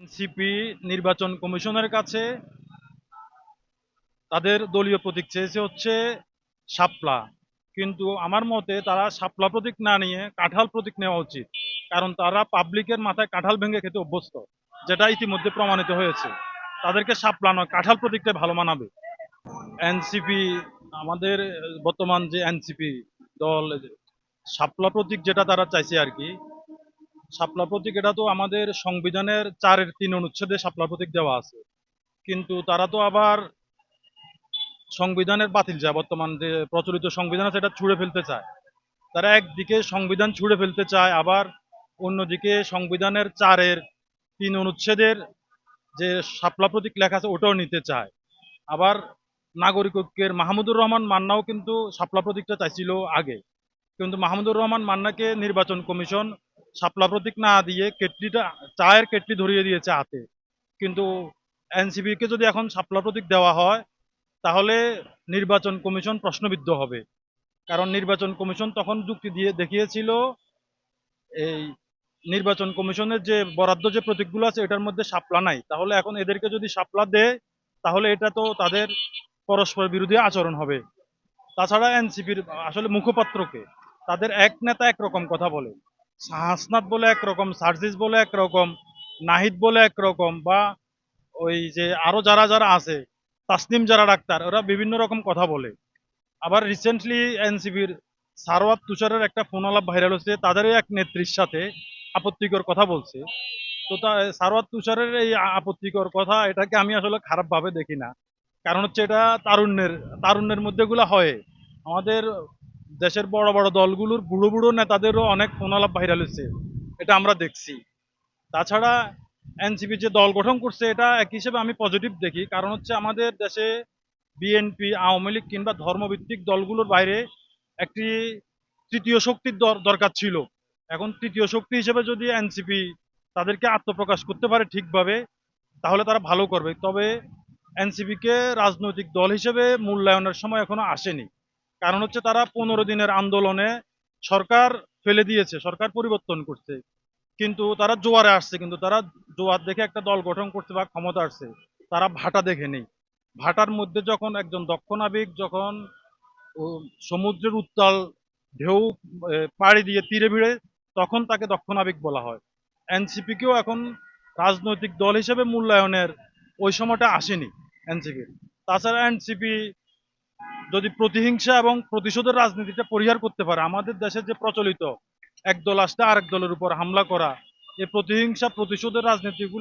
NCP নির্বাচন কমিশনের কাছে তাদের দলীয় প্রতীক চেয়েছে হচ্ছে শাপলা। কিন্তু আমার মতে তারা শাপলা প্রতীক না নিয়ে কাঁঠাল প্রতীক নেওয়া উচিত। কারণ তারা পাবলিকের মাথায় কাঁঠাল ভেঙে খেতে অভ্যস্ত, যেটা ইতিমধ্যে প্রমাণিত হয়েছে। তাদেরকে শাপলা নয়, কাঁঠাল প্রতীকটা ভালো মানাবে। এনসিপি, আমাদের বর্তমান যে এনসিপি দল, শাপলা প্রতীক যেটা তারা চাইছে আর কি শাপলা প্রতীক, এটা তো আমাদের সংবিধানের চারের তিন অনুচ্ছেদে শাপলা প্রতীক দেওয়া আছে। কিন্তু তারা তো আবার সংবিধানের বাতিল যায় বর্তমান যে প্রচলিত সংবিধান আছে, এটা ছুঁড়ে ফেলতে চায়। তারা একদিকে সংবিধান ছুঁড়ে ফেলতে চায়, আবার অন্যদিকে সংবিধানের চারের তিন অনুচ্ছেদের যে শাপলা প্রতীক লেখা আছে, ওটাও নিতে চায়। আবার নাগরিক ঐক্যের মাহমুদুর রহমান মান্নাও কিন্তু শাপলা প্রতীকটা চাইছিল আগে। কিন্তু মাহমুদুর রহমান মান্নাকে নির্বাচন কমিশন শাপলা প্রতীক না দিয়ে কেটলিটা, চায়ের কেটলি ধরিয়ে দিয়েছে হাতে। কিন্তু এনসিবি কে যদি এখন শাপলা প্রতীক দেওয়া হয়, তাহলে নির্বাচন কমিশন প্রশ্নবিদ্ধ হবে। কারণ নির্বাচন কমিশন তখন যুক্তি দিয়ে দেখিয়েছিল, এই নির্বাচন কমিশনের যে বরাদ্দ যে প্রতীকগুলো আছে, এটার মধ্যে সাপলা নাই। তাহলে এখন এদেরকে যদি সাপলা দেয়, তাহলে এটা তো তাদের পরস্পর বিরোধী আচরণ হবে। তাছাড়া এনসিপির আসলে মুখপাত্রকে, তাদের এক নেতা একরকম কথা বলে। হাসনাত বলে একরকম, সার্জিস বলে একরকম, নাহিদ বলে একরকম বা ওই যে আরও যারা যারা আছে, তাসনিম যারা ডাক্তার, ওরা বিভিন্ন রকম কথা বলে। আবার রিসেন্টলি এনসিবির সারওয়াত তুষারের একটা ফোন আলাপ ভাইরাল হচ্ছে তাদেরই এক নেত্রীর সাথে আপত্তিকর কথা বলছে। তো তা, সারওয়াত তুষারের এই আপত্তিকর কথা, এটাকে আমি আসলে খারাপভাবে দেখি না। কারণ হচ্ছে এটা তারুণ্যের তারুণ্যের মধ্যে এগুলো হয়। আমাদের দেশের বড় বড় দলগুলোর বুড়ো বুড়ো নেতাদেরও অনেক ফোন আলাপ ভাইরাল হয়েছে। এটা আমরা দেখছি। তাছাড়া এনসিপি যে দল গঠন করছে, এটা এক হিসেবে আমি পজিটিভ দেখি। কারণ হচ্ছে আমাদের দেশে বিএনপি, আওয়ামী লীগ কিংবা ধর্মভিত্তিক দলগুলোর বাইরে একটি তৃতীয় শক্তির দর- দরকার ছিল। এখন তৃতীয় শক্তি হিসেবে যদি এনসিপি তাদেরকে আত্মপ্রকাশ করতে পারে ঠিকভাবে, তাহলে তারা ভালো করবে। তবে এনসিপি কে রাজনৈতিক দল হিসেবে মূল্যায়নের সময় এখনও আসেনি। কারণ হচ্ছে তারা পনেরো দিনের আন্দোলনে সরকার ফেলে দিয়েছে, সরকার পরিবর্তন করছে। কিন্তু তারা জোয়ারে আসছে, কিন্তু তারা জোয়ার দেখে একটা দল গঠন করছে বা ক্ষমতা আসছে, তারা ভাটা দেখে নেই। ভাটার মধ্যে যখন একজন দক্ষ নাবিক যখন সমুদ্রের উত্তাল ঢেউ পাড়ি দিয়ে তীরে ভিড়ে, তখন তাকে দক্ষ নাবিক বলা হয়। এনসিপি কেও এখন রাজনৈতিক দল হিসেবে মূল্যায়নের ওই সময়টা আসেনি এনসিপি তাছাড়া এনসিপি যদি প্রতিহিংসা এবং প্রতিশোধের রাজনীতিটা পরিহার করতে পারে, আমাদের দেশে যে প্রচলিত, এক দল আসতে আরেক দলের উপর হামলা করা, এই প্রতিহিংসা, প্রতিশোধের রাজনীতি